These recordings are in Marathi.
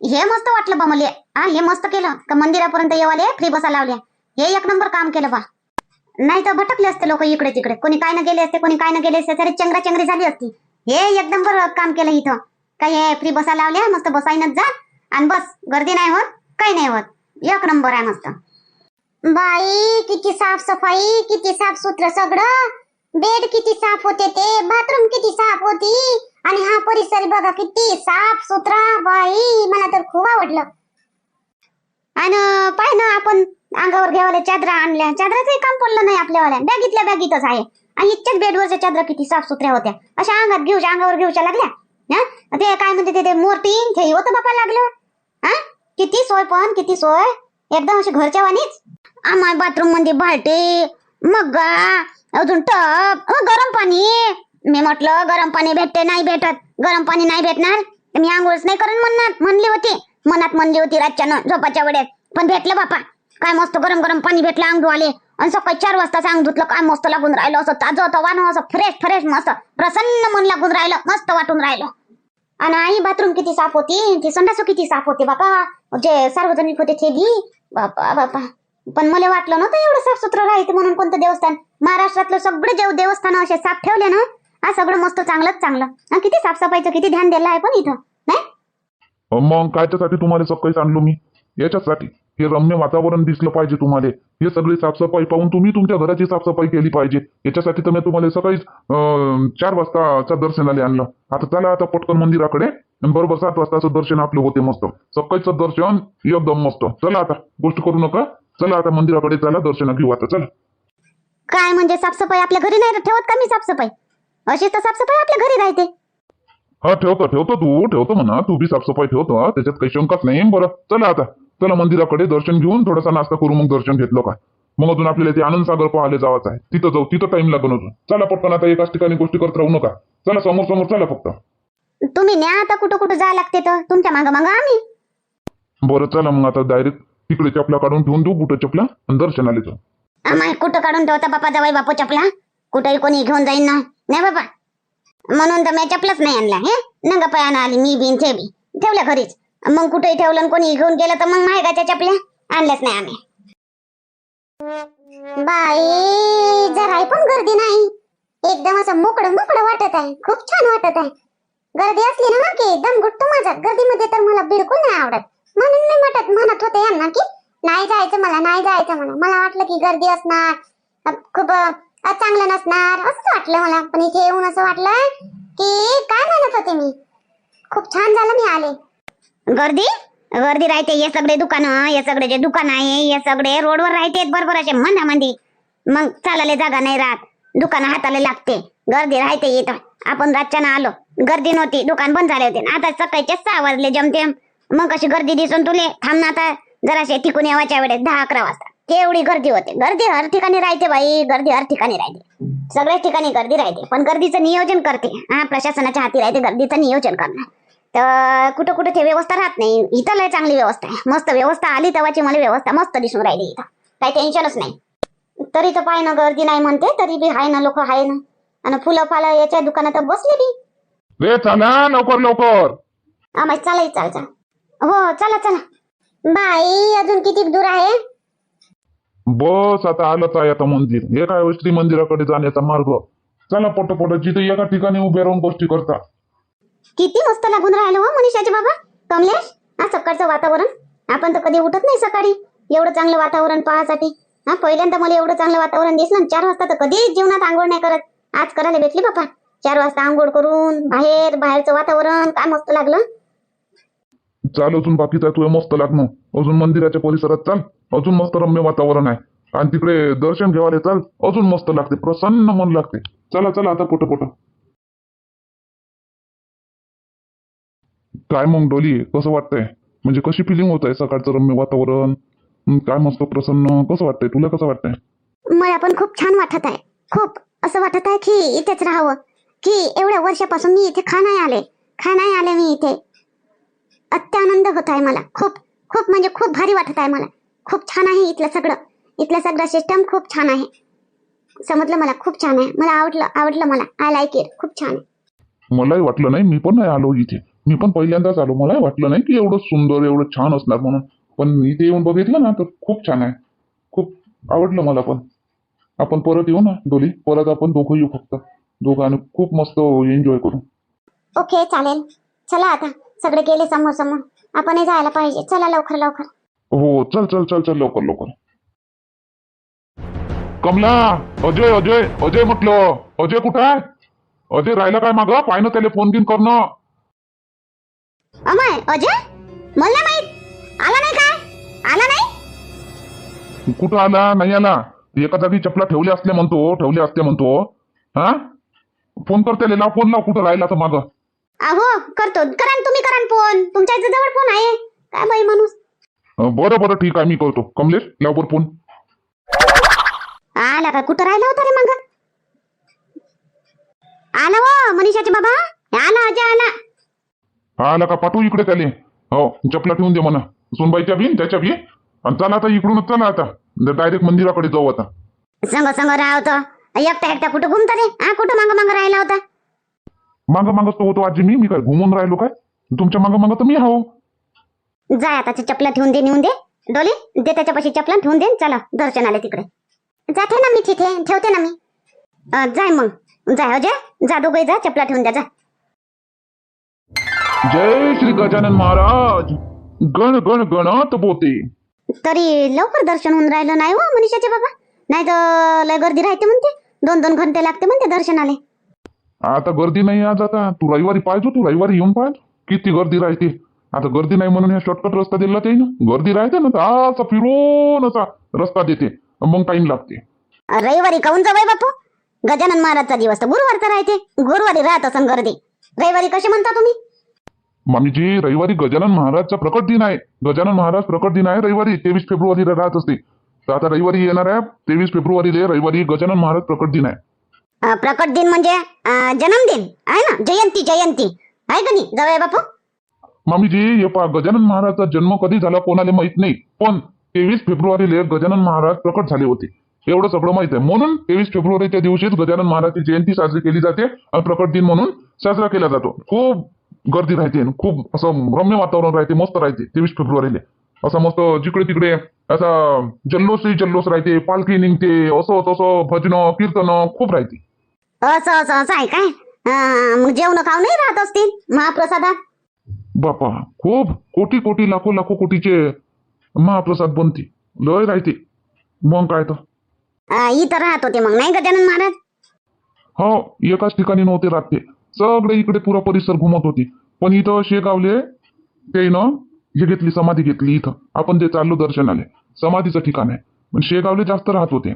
हे मस्त वाटलं बा मला. हा हे मस्त केलं. का मंदिरापर्यंत येवाले फ्री बसा लावल्या हे एक नंबर काम केलं बा. नाही तर भटकले असते लोक इकडे तिकडे. कोणी काय ना गेले असते कोणी काय ना गेले असते तरी चंगरा चंगरी झाली असती. हे एक नंबर काम केलं इथं. काय हे फ्री बसा लावल्या मस्त बसाईनच जा. आणि बस गर्दी नाही होत काही नाही होत. एक नंबर आहे मस्त. बाई किती साफसफाई किती साफ सगळं. बेड किती साफ होते ते बाथरूम किती साफ होती. आणि हा परिसर बघा किती साफ सुथरा बाई मला तर खूप आवडलं. आणि पाय ना आपण अंगावर घ्यावाल्या चादरा आणल्या. चादराचं काम पडलं नाही आपल्यावाल्या. बॅगीतल्या बॅगीतच आहे. आणि इतक्याच बेडवरच्या चादरा किती साफ सुथऱ्या होत्या. अशा अंगात घेऊच्या अंगावर घेऊच्या लागल्या. हा? ते काय म्हणते ते- ते ते होतं बापा लागलं. हा? किती सोय पण किती सोय. एकदम अशी घरच्या वाणीच. आम्हा बाथरूममध्ये बाल्टी मग्गा अजून टप गरम पाणी. मी म्हटलं गरम पाणी भेटते नाही भेटत. गरम पाणी नाही भेटणार? तर मी आंघोळच नाही करून म्हणणार. म्हणली होती. मनात म्हणली होती रातच्यानं झोपाच्या वेळेत. पण भेटलं बापा. काय मस्त गरम गरम पाणी भेटलं अंग धुवाले आणि सकाळी चार वाजता अंग धुतलं काय मस्त लागून राहिलं असं ताजं होतं वानं असं फ्रेश फ्रेश मस्त प्रसन्न मन लागून राहिलं मस्त वाटून राहिलं. आणि आई बाथरूम किती साफ होती? ती संडास किती साफ होते बापा? जे सार्वजनिक होते ते बी? बापा बापा. पण मला वाटलं नव्हतं एवढं साफ सुथरं राहते म्हणून कोणतं देवस्थान? महाराष्ट्रातलं सगळे देव देवस्थान असे साफ ठेवले ना हा सगळं मस्त चांगलंच चांगलं. हा, किती साफसफाईचं किती ध्यान दिलं आहे पण इथं नाही? मग कायच्यासाठी तुम्हाला सकाळीच आणलो मी? याच्यासाठी हे रम्य वातावरण दिसलं पाहिजे तुम्हाला. हे सगळी साफसफाई पाहून तुम्ही तुमच्या घराची साफसफाई केली पाहिजे. याच्यासाठी तर मी तुम्हाला सकाळीच अं, चार वाजताच्या दर्शनाला आणलं. आता चला आता पटकन मंदिराकडे. आणि बरोबर सात वाजताचं दर्शन आपलं होते मस्त. सकाळचं दर्शन एकदम मस्त. चला आता गोष्ट करू नका. चला आता मंदिराकडे चला दर्शन घेऊ आता. चला. काय म्हणजे साफसफाई आपल्या घरी नाही ठेवत का मी साफसफाई? अशीच तर साफसफाई आपल्या घरी राहते. हा ठेवतो ठेवतो तू ठेवतो म्हणा. तू बी साफसफाई ठेवतो हा. त्याच्यात काही शंकाच नाही. बरं. चला आता. चला मंदिराकडे दर्शन घेऊन थोडासा नाश्ता करू मग दर्शन घेतलं का मग अजून आपल्याला ते आनंद सागर पाहायला जायचं आहे. तिथं जाऊ तिथं टाइम लागून अजून. चला पटकन आता एकाच ठिकाणी गोष्टी करत राहू नका. चला समोर समोर चला फक्त. तुम्ही न्या आता कुठं कुठं जायला लागते तर. तुमच्या मागं मागं आम्ही. बरं चला मग आता डायरेक्ट तिकडे चपला काढून ठेवून देऊ बुटं चपला आणि दर्शनाला जाऊ. आम्हाला कुठं काढून ठेवता बापा जवाई बापू चपला? कुठेही कोणी घेऊन जाईन ना. नाही बाबा. म्हणून तर मी चपलाच नाही आणला हे? नंगा पायानं आली मी बीन ते बी. ठेवलं घरीच. मग कुठेही ठेवलं आणि कोणी घेऊन गेलं तर मग महागाच्या चपल्या आणल्याच नाही आम्ही. बाई जराही पण गर्दी नाही. एकदम असं मोकळं मोकळं वाटत आहे. खूप छान वाटत आहे. गर्दी असली ना की एकदम गुट्ट माझा. गर्दीमध्ये तर मला बिलकुल नाही आवडत. म्हणून मी म्हणत म्हणत होते यांना की नाही जायचं मला नाही जायचं मला मला वाटलं की गर्दी असणार. खूप चांगलं नसणार. असं वाटलं मला. पण इथे येऊन असं वाटलं की काय म्हणत होते मी? खूप छान झालं मी आले. गर्दी? गर्दी राहते. हे सगळे दुकान हे सगळे जे दुकान आहे हे सगळे रोडवर राहते बरोबर असे मंदी मग चालायला जागा नाही राहत. दुकान हाताला लागते. गर्दी राहते इथं. आपण रातच्यानं आलो. गर्दी नव्हती. दुकान बंद झाले होते. आता सकाळचे सहा वाजले जमतेम. मग कशी गर्दी दिसून तुले? थांब ना आता. जराशे टिकून यावाच्या वेळेस दहा अकरा वाजता. केवढी गर्दी होते. गर्दी हर ठिकाणी राहते बाई गर्दी हर ठिकाणी राहते. सगळ्याच ठिकाणी गर्दी राहते. पण गर्दीचं नियोजन करते. हा प्रशासनाच्या हाती राहते गर्दीचं नियोजन करणं. तर कुठं कुठं ते व्यवस्था राहत नाही. इथं लय चांगली व्यवस्था आहे. मस्त व्यवस्था आली तेव्हाची मला व्यवस्था मस्त दिसून राहिली इथं. काही टेन्शनच नाही. तरी तर पाय ना गर्दी नाही म्हणते तरी बी हाय ना लोक हाय ना. आणि फुलं फालं याच्या दुकानात बसले बी. रे चला लवकर लवकर. आम्हाला चालाय चाल चाल हो चला चला. बाई अजून किती दूर आहे? बस आता आलंच आहे आता मंदिर. हे काय श्री मंदिराकडे जाण्याचा मार्ग? चला पटपट जिथे एका ठिकाणी उभे राहून गोष्टी करता किती मस्त लागून राहिलो हो मनीषाचे बाबा. कमलेश हा सकाळचं वातावरण. आपण तर कधी उठत नाही सकाळी. एवढं चांगलं वातावरण पाहासाठी. हा पहिल्यांदा मला एवढं चांगलं वातावरण दिसलं चार वाजता तर कधीच जीवनात आंघोळ नाही करत. आज करायला भेटली बापा चार वाजता आंघोळ करून बाहेर बाहेरचं वातावरण काय मस्त लागलं. चाल अजून बाकीचा तुला मस्त लागणं. अजून मंदिराच्या परिसरात चाल. अजून मस्त रम्य वातावरण आहे. आणि तिकडे दर्शन घेवाले चाल. अजून मस्त लागते प्रसन्न मन लागते. चला चला आता पोट पोट. काय मग डोली कसं वाटतंय? म्हणजे कशी फिलिंग होत आहे सकाळचं रम्य वातावरण? काय मस्त प्रसन्न कसं वाटतंय? तुला कसं वाटतंय? मला पण खूप छान वाटत आहे. खूप. असं वाटत आहे की इथेच राहावं. की एवढ्या वर्षापासून मी इथे खा नाही आले. खा नाही आले मी इथे. अत्यानंद होत आहे मला. खूप. खूप म्हणजे खूप भारी वाटत आहे मला. खूप छान आहे इथलं सगळं. इथलं सगळं सिस्टम खूप छान आहे. समजलं मला? खूप छान आहे. मला आवडलं आवडलं मला. आय लाईक इट खूप छान आहे. मलाही वाटलं नाही. मी पण नाही आलो इथे. मी पण पहिल्यांदाच आलो. मला वाटलं नाही की एवढं सुंदर एवढं छान असणार म्हणून. पण इथे येऊन बघितलं ना तर खूप छान आहे. खूप आवडलं मला पण. आपण परत येऊ ना डोली परत आपण दोघं येऊ फक्त. दोघांनी खूप मस्त एन्जॉय करू. ओके चालेल. चला आता. सगळे गेले समोर समोर. आपणही जायला पाहिजे. चला लवकर लवकर. हो चल चल चल चल लवकर लवकर. कमला अजय अजय अजय म्हटलं. अजय कुठं आहे? अजय राहिला काय मागं? पाहिनं त्याला फोन घेऊन करणं. अमय अजय? मला नाही माहीत. आला नाही काय? आला नाही? कुठं आला? नाही आला. एका जागी चपला ठेवल्या असल्या म्हणतो ठेवल्या असल्या म्हणतो. हा? फोन कर त्याला. लाव फोन लाव. कुठं राहिला तर मागं? अहो करतो. करा न तुम्ही करा न फोन तुमच्या इथे जवळ फोन आहे. काय बाई माणूस? बरं बरं. ठीक आहे मी करतो. कमलेश लाव बरं फोन का कुठं राहिला होता रे मग? आला हो मनीषाचे बाबा. आला अजय आला. हा आला का पाठवू इकडे त्याले? हो चपला ठेवून दे म्हणा. सुनबाईच्या बी त्याच्या बी. आणि चला आता इकडूनच चला आता. डायरेक्ट मंदिराकडे जाऊ आता. संग संग राहतो. एकटा एकटा कुठं घुमता रे? हा कुठं माग माग राहिला होता? मागं मागं तो होतो आजी मी. मी काय घुमून राहिलो काय? तुमच्या मागं मागं तर मी हो जाय आता चपला ठेवून दे नेऊन दे. डोली दे त्याच्यापाशी चपला ठेवून दे. चला दर्शनाला तिकडे. जाते ना मी तिथे. ठेवते ना मी. जाय मग. जाय अजय जा दोघे जा. चपला ठेवून द्या. जा. जय श्री गजानन महाराज. गण गण गणात बोते. तरी लवकर दर्शन होऊन राहिलं नाही हो मनीषाचे बाबा. नाही तर लय गर्दी राहते म्हणते. दोन दोन घंटे लागते म्हणते दर्शनाले. आता गर्दी नाही आज आता. तू रविवारी पाहिजो तू रविवारी येऊन पाहिजे किती गर्दी राहते. आता गर्दी नाही म्हणून ह्या शॉर्टकट रस्ता दिला ते ना गर्दी राहते ना तर असा फिरून असा रस्ता देते. मग टाइम लागते. रविवारी काऊन जावय बापू? गजानन महाराजचा दिवस तर गुरुवारचा राहते. गुरुवारी राहत असं गर्दी. रविवारी कसे म्हणता तुम्ही? मामीजी रविवारी गजानन महाराजचा प्रकट दिन आहे. गजानन महाराज प्रकट दिन आहे रविवारी तेवीस फेब्रुवारीला राहत असते. तर आता रविवारी येणार आहे तेवीस फेब्रुवारीला रविवारी गजानन महाराज प्रकट दिन आहे. अं, प्रकट दिन म्हणजे अं, जन्मदिन. आहे ना? जयंती जयंती. आहे का नाही? जावय बापू? मामीजी हे पहा गजानन महाराजचा जन्म कधी झाला कोणाला माहीत नाही. पण तेवीस फेब्रुवारीला गजानन महाराज प्रकट झाले होते. एवढं सगळं माहीत आहे. म्हणून तेवीस फेब्रुवारीच्या दिवशीच गजानन महाराजची जयंती साजरी केली जाते आणि प्रकट दिन म्हणून साजरा केला जातो. खूप गर्दी राहते खूप असं रम्य वातावरण राहते मस्त राहते तेवीस फेब्रुवारीला. असं मस्त जिकडे तिकडे असा जल्लोषही जल्लोष राहते पालखी निघते असं तसं भजनं कीर्तनं खूप राहते. असं असं असं आहे काय? मग जेवण खाऊ नाही राहत असतील महाप्रसादात? बापा खूप कोटी कोटी लाखो लाखो कोटीचे महाप्रसाद बनते लय राहते. मग काय तर. अं, इथं राहत होते मग नाही गजानन महाराज? हो एकाच ठिकाणी नव्हते राहते सगळे इकडे पुरा परिसर घुमत होती. पण इथं शेगावले ते न हे घेतली समाधी घेतली इथं. आपण ते चाललो दर्शनाले समाधीचं ठिकाण आहे. पण शेगावले जास्त राहत होते.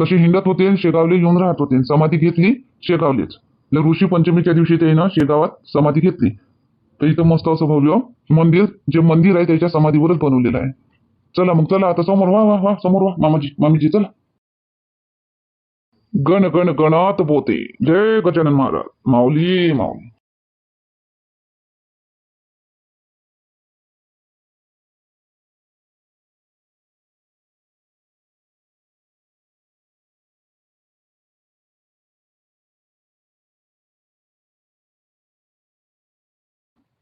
तसे हिंडत होते शेगावले येऊन राहत होते. समाधी घेतली शेगावलेच. ल ऋषी पंचमीच्या दिवशी ते ना शेगावात समाधी घेतली. तर इथं मस्त असं भव्य मंदिर जे मंदिर आहे त्याच्या समाधीवरच बनवलेलं आहे. चला मग चला आता समोर वा वा वा समोर वा मामाजी मामीजी चला. गण गण गणात बोते जय गजानन महाराज. माऊली माऊली.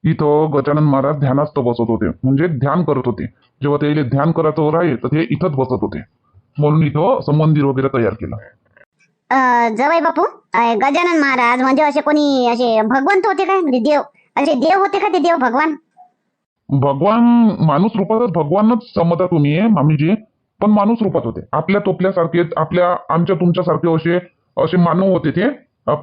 इथं गजानन महाराज ध्यानास्थ बसत होते. म्हणजे ध्यान करत होते. जेव्हा ते ध्यान करायचं राहील तर ते इथंच बसत होते. म्हणून इथं असं मंदिर वगैरे तयार केलं. अं, जवळ बापू गजानन महाराज म्हणजे असे कोणी असे भगवंत होते काय? म्हणजे देव असे देव होते का ते देव भगवान? भगवान माणूस रूपातच भगवानच समजता तुम्ही मामीजी. पण माणूस रूपात होते. आपल्या तोपल्यासारखे आपल्या आमच्या तुमच्यासारखे असे असे मानव होते ते.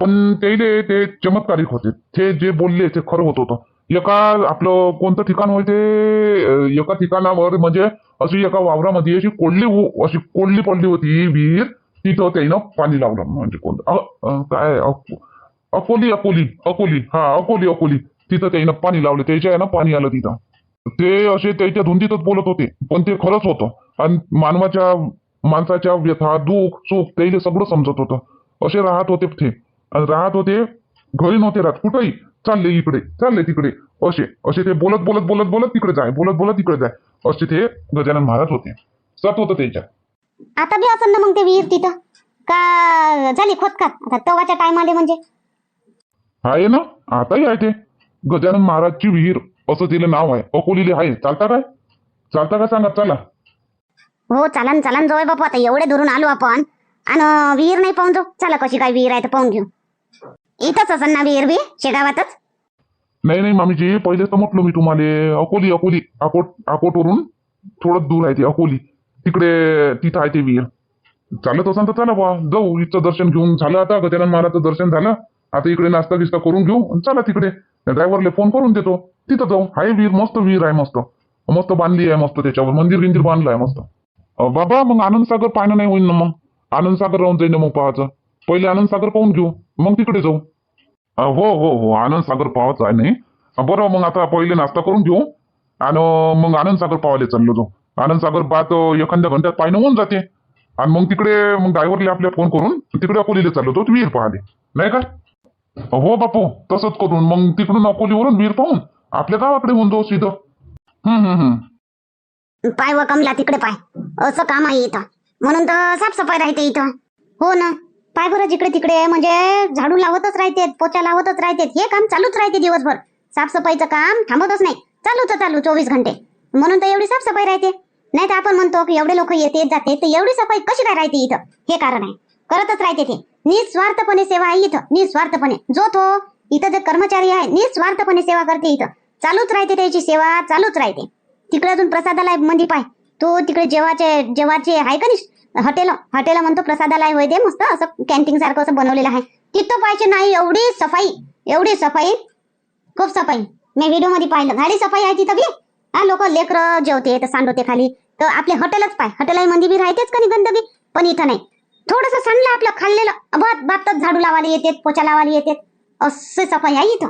पण ते ते चमत्कारिक होते. ते जे बोलले ते खरं होत होतं. एका आपलं कोणतं ठिकाण होय ते एका ठिकाणावर म्हणजे अशी एका वावरामध्ये अशी कोल्ली उ- अशी कोल्ली पडली होती विहीर. तिथं त्यानं पाणी लावलं म्हणजे कोणतं काय अको- अकोली अकोली अकोली हा अकोली अकोली. तिथं त्यानं पाणी लावलं त्याच्या यानं पाणी आलं तिथं. ते असे त्याच्या धुंदीतच बोलत होते पण ते खरंच होतं. आणि मानवाच्या माणसाच्या व्यथा दुःख सुख त्याला सगळं समजत होतं. असे राहत होते ते. आणि राहत होते घरी नव्हते राहत. कुठेही. चालले इकडे. चालले तिकडे. असे. असे ते बोलत बोलत बोलत बोलत तिकडे जाय. बोलत बोलत तिकडे जाय. असे ते गजानन महाराज होते. सत होतं त्याच्यात. आता बी असेल ना मग ते विहीर तिथं. का झाली खोदकात आता तवाच्या टायमाले म्हणजे. आहे ना? आताही आहे ते. गजानन महाराजची विहीर असं तिला नाव आहे. अकोलीले आहे. चालता काय? चालता का सांगा चला. हो चालन चालन जवळ बापू. आता एवढे दुरून आलो आपण. आणि विहीर नाही पाहून जाऊ. चला कशी काय विहीर आहे तर पाहून घेऊ. इथंच असेल ना विहीर बी शेगावातच? नाही नाही मामीजी पहिले तर म्हटलो मी तुम्हाला अकोली अकोली अकोट अकोटवरून थोडं दूर आहे ते अकोली. तिकडे तिथं आहे ते विहीर चालत असाल तर चला बा जाऊ इथचं दर्शन घेऊन. झालं आता गजानन महाराजचं दर्शन झालं. आता इकडे नाश्ता गिस्ता करून घेऊ आणि चला तिकडे. ड्रायव्हरला फोन करून देतो. तिथं जाऊ. आहे विहीर मस्त विहीर आहे मस्त. मस्त बांधली आहे मस्त त्याच्यावर. मंदिर गिंदिर बांधलं आहे मस्त. बाबा मग आनंद सागर पाहणं नाही होईल ना मग? आनंद सागर राहून जाईल ना मग पाहायचं. पहिले आनंद सागर पाहून घेऊ. मग तिकडे जाऊ. हो हो हो. आनंद सागर पाहायचं आहे नाही. बरं मग आता पहिले नाश्ता करून घेऊ. आणि मग आनंद सागर पाहायला चाललो जाऊ. आनंद सागर पाहत एखाद्या घंट्यात पायनं होऊन जाते. आणि मग तिकडे मग ड्रायव्हरला आपल्या फोन करून तिकडे अकोलीला चाललो तो विहीर पाहाले. नाही का? हो बापू. तसंच करून मग तिकडून अकोलीवरून विहीर पाहून आपल्या गावाकडे होऊन जाऊ सिधं. हम्म हम्म हम्म. पाय व कमला तिकडे पाय. असं काम आहे इथं. म्हणून तर साफसफाई राहते इथं. हो ना? पाय बरं जिकडे तिकडे म्हणजे झाडू लावतच राहते पोचा लावतच राहते हे काम चालूच राहते दिवसभर. साफसफाईचं काम थांबतच नाही. चालूच चालू चोवीस घंटे. म्हणून तर एवढी साफसफाई राहते. नाही तर आपण म्हणतो की एवढे लोक येते जाते तर एवढी सफाई कशी काय राहते इथं? हे कारण आहे. करतच राहते ते. निस्वार्थपणे सेवा आहे इथं. निस्वार्थपणे. जो तो इथं जे कर्मचारी आहे निस्वार्थपणे सेवा करते इथं. चालूच राहते त्याची सेवा चालूच राहते. तिकडे अजून प्रसादाला मध्ये पाय. तो तिकडे जेवाचे जेवाचे आहे का नाही? हॉटेल हॉटेल म्हणतो प्रसादाला होय ते मस्त असं कॅन्टीन सारखं असं बनवलेलं आहे. तिथं पाहिजे नाही एवढी सफाई एवढी सफाई खूप सफाई. मी व्हिडिओमध्ये पाहिलं भारी सफाई आहे तिथं बी. हा लोक लेकरं जेवते तर सांडवते खाली. तर आपले हॉटेलच पाय हॉटेल मध्ये बी राहतेच का गंदगी पण इथं नाही. थोडस सांडलं आपलं खाल्लेलं बात बातच झाडू लावायला येते पोचा लावायला येते असे सफाई आहे इथं.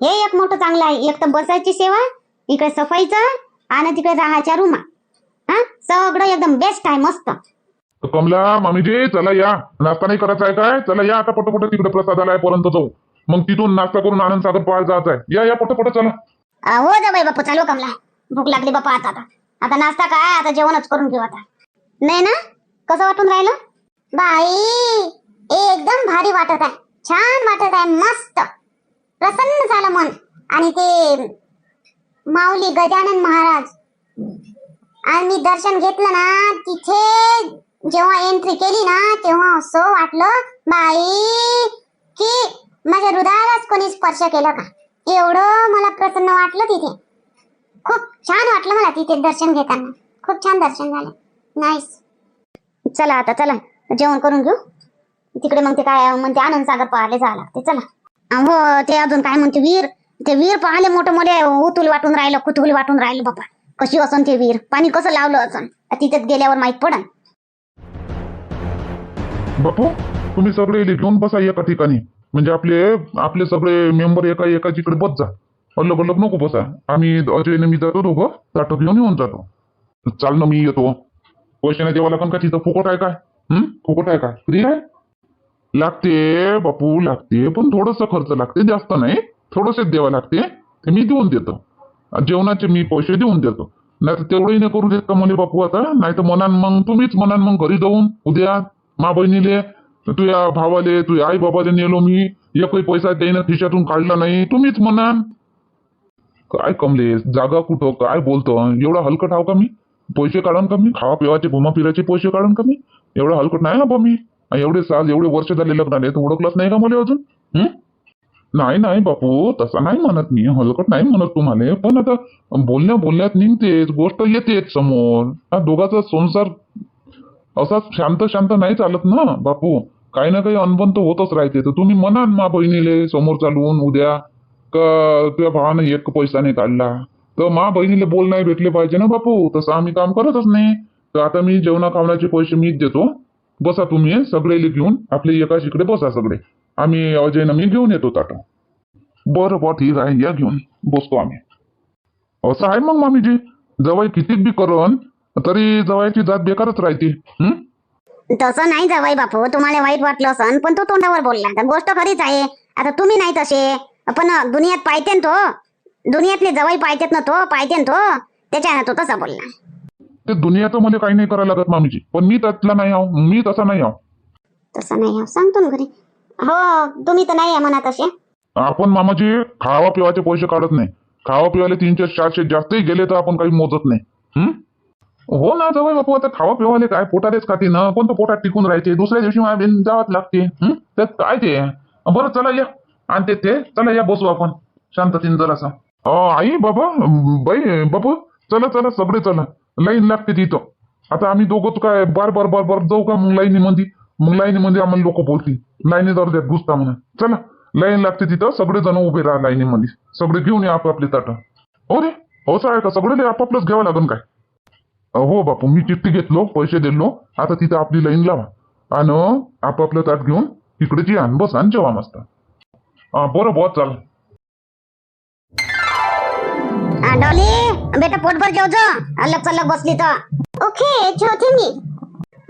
हे एक मोठं चांगलं आहे. एक तर बसायची सेवा इकडे सफाईचं आणि तिकडे राहायच्या रूमा. हा सगळं एकदम बेस्ट आहे मस्त. तर कमला मामीजी चला या. नाश्ता नाही करायचा आहे काय? चला या आता पटपट तिकडे प्रसादालयापर्यंत जाऊ. मग तिथून नाश्ता करून आनंद सागर पाहायला जायचं आहे. या या पटपट चला. हो जा बाई बापू चालू कमला. भूक लागली बापा आता. आता आता नाश्ता काय? आता जेवणच करून घेऊ आता. नाही ना? कसं वाटून राहिलं? बाई एकदम भारी वाटत आहे. छान वाटत आहे मस्त. प्रसन्न झालं मन. आणि ते माऊली गजानन महाराज. आणि मी दर्शन घेतलं ना तिथे जेव्हा एंट्री केली ना तेव्हा असं वाटलं बाई की माझ्या हृदयालाच कोणी स्पर्श केला का? एवढं मला प्रसन्न वाटलं तिथे. खूप छान वाटलं मला तिथे दर्शन घेताना. खूप छान दर्शन झालं. नाईस चला आता चला. जेवण करून घेऊ. तिकडे मग ते काय म्हणते आनंद सागर पाहायला जावं लागते चला. हो ते अजून काय म्हणते वीर. ते वीर पाहिले मोठं मोठे उतुल वाटून राहिलं कुतुल वाटून राहिलं बाबा. कशी असन ते वीर? पाणी कसं लावलं असन? तिथेच गेल्यावर माहीत पडन. बापू तुम्ही सगळे इथे घेऊन बसा एका ठिकाणी. म्हणजे आपले आपले सगळे मेंबर एका एका जिकडे बस जा. अलग अलग नको बसा. आम्ही अजयने मी जातो दोघं ताटं घेऊन येऊन जातो. चाल ना मी येतो. पैसे नाही देवा लागन का तिथं फुकट आहे काय? हम्म फुकट आहे का? फ्री आहे? लागते बापू लागते. पण थोडस खर्च लागते जास्त नाही. थोडसेच द्यावं लागते ते मी देऊन देतो. जेवणाचे मी पैसे देऊन देतो. नाही तर तेवढंही नाही करू देत का म्हणे बापू आता? नाही तर मनान मग तुम्हीच मनान मग घरी जाऊन उद्या मा बहिणीले तुझ्या भावाले तुझ्या आई बाबाले नेलो मी एकही पैसा त्यानं खिशातून काढला नाही तुम्हीच म्हणा काय कमले जागा कुठं काय बोलतो? एवढा हलकट हाव का मी? पैसे काढून का मी? खावा पिवाचे घुमा फिरायचे पैसे काढून का मी? एवढा हलकट नाही ना बा मी? एवढे साल एवढे वर्ष झाले लग्नाले तू ओळखलंच नाही का मला अजून? नाही नाही बापू तसा नाही म्हणत मी हलकट नाही म्हणत तुम्हाला पण आता बोलण्या बोलण्यात निघतेच गोष्ट येतेच समोर. हा दोघाचा संसार असाच शांत शांत नाही चालत ना बापू. काही ना काही अनबन तर होतच राहते. तर तुम्ही म्हणा मा बहिणीले समोर चालवून उद्या का तुझ्या भावानं एक पैसा नाही काढला. तर मा बहिणीले बोल नाही भेटले पाहिजे ना बापू. तसं आम्ही काम करतच नाही. तर आता मी जेवणा खावण्याचे पैसे मीच देतो. बसा तुम्ही सगळे घेऊन. आपले एकाच इकडे बसा सगळे. आम्ही अजयनं मी घेऊन येतो ताट. बरं बा ठीक आहे या घेऊन. बसतो आम्ही. असं आहे मग मामीजी. जवळ किती बी करून तरी जवळची जात बेकारच राहते हं? तसं नाही जावाई बापू तुम्हाला वाईट वाटलं असन पण तो तोंडावर बोलला. तर गोष्ट खरीच आहे. आता तुम्ही नाही तसे. पण दुनियात पाहिजे न तो. दुनियातले जवाई पाहिजेत ना तो पाहिजे न तो. त्याच्यानं तो तसा बोलला. ते दुनियाचं मला काही नाही करायला लागत मामीजी. पण मी त्यातला नाही आहो. मी तसा नाही आहो. तसं नाही हो, सांगतो ना घरी. हो तुम्ही तर नाही आहे म्हणा तसे. आपण मामाजी खावा पिवाचे पैसे काढत नाही. खावा पिवाले तीनशे चारशे जास्तही गेले तर आपण काही मोजत नाही. हं? हो ना जवळ बापू आता खावा पिवाले काय पोटालेच खाते ना कोणतं पोटात टिकून राहायचे? दुसऱ्या दिवशी मला बिन जावंच लागते. हं? त्यात काय ते? बरं चला या. आणते ते चला या बसू आपण. शांततेने जरासा. अं, आई बाबा अं, बाई बापू चला चला सगळे चला. लाईन लागते तिथं. आता आम्ही दोघं काय बार बार बार बार जाऊ का मग लाईनी मध्ये? मग लाईनी मध्ये आम्हाला लोक बोलतील. जाऊ अर्ध्यात घुसता म्हणून. चला लाईन लागते तिथं सगळे जण उभे राहा लाईनीमध्ये. सगळे घेऊन या आपापले ताटं. हो रे? हो आहे का सगळे आपापलंच घ्यावं लागेल काय? हो बापू मी चिठ्ठी घेतलो पैसे दिलो. आता तिथं आपली लाईन लावा. आणि आपापलं ताट घेऊन इकडे या बस आणि जेवा मस्त. बरं बहुत चाल. डॉली बेटा पोटभर जेव जा अलग बसली तर. ओके जेवते मी.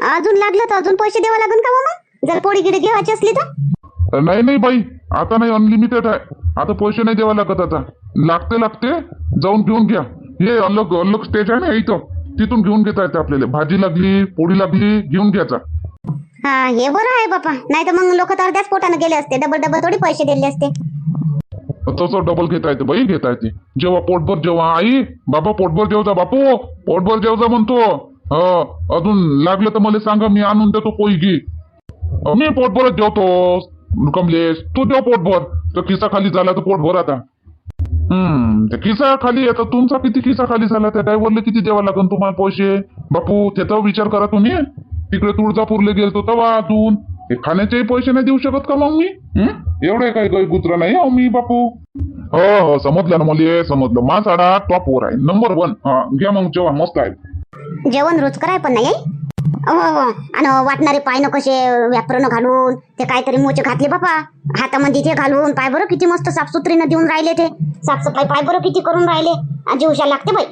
अजून लागलं तर अजून पैसे द्यावं लागेल का मामा जर पोळी गिडी जेवायची असली तर? नाही नाही बाई. आता नाही अनलिमिटेड आहे. आता पैसे नाही द्यावा लागत आता. लागते लागते. जाऊन घेऊन घ्या. हे अलग अलग स्टेज आहे ना इथं. तिथून घेऊन घेता येते आपल्याला. भाजी लागली पोळी लागली घेऊन घ्यायचा. हा हे बरं आहे बापा. नाही तर मग लोक तर अर्ध्याच पोटानं गेले असते. डबल डबल थोडी पैसे दिले असते. तसं डबल घेता येते बाई घेता येते. जेव्हा पोटभर जेव्हा आई बाबा पोटभर जेवजा बापू पोटभर जेवजा म्हणतो. हो अजून लागलं तर मला सांगा मी आणून देतो पोई घे. मी पोटभरच जेवतो. कमलेश तू जेव पोटभर. तर खिसा खाली झाला तर पोटभर आता. हम्म त्या खिसा खाली आता तुमचा किती खिसा खाली झाला? त्या ड्रायव्हरला किती द्यावा लागेल तुम्हाला पैसे? बापू त्याचा विचार करा तुम्ही. तिकडे तुळजापूरला गेलतो तेव्हा अजून. हे खाण्याचेही पैसे नाही देऊ शकत का मग मी? एवढे काही काही गुजरा नाही हो मी बापू. हो हो समजलं ना मला समजलं. माझा टॉप वर आहे. नंबर वन हा घ्या मग जेव्हा मस्त आहे. जेवण रोज कराय पण नाही आई? हो हो आणि वाटणारे पाय न कसे व्यापरनं घालून. ते काहीतरी मोचे घातले बापा. हातामध्ये ते घालून पाय बरं किती मस्त साफसुथरीनं देऊन राहिले ते. साफसफाई पाय बरं किती करून राहिले. आणि जीवशा लागते बाई.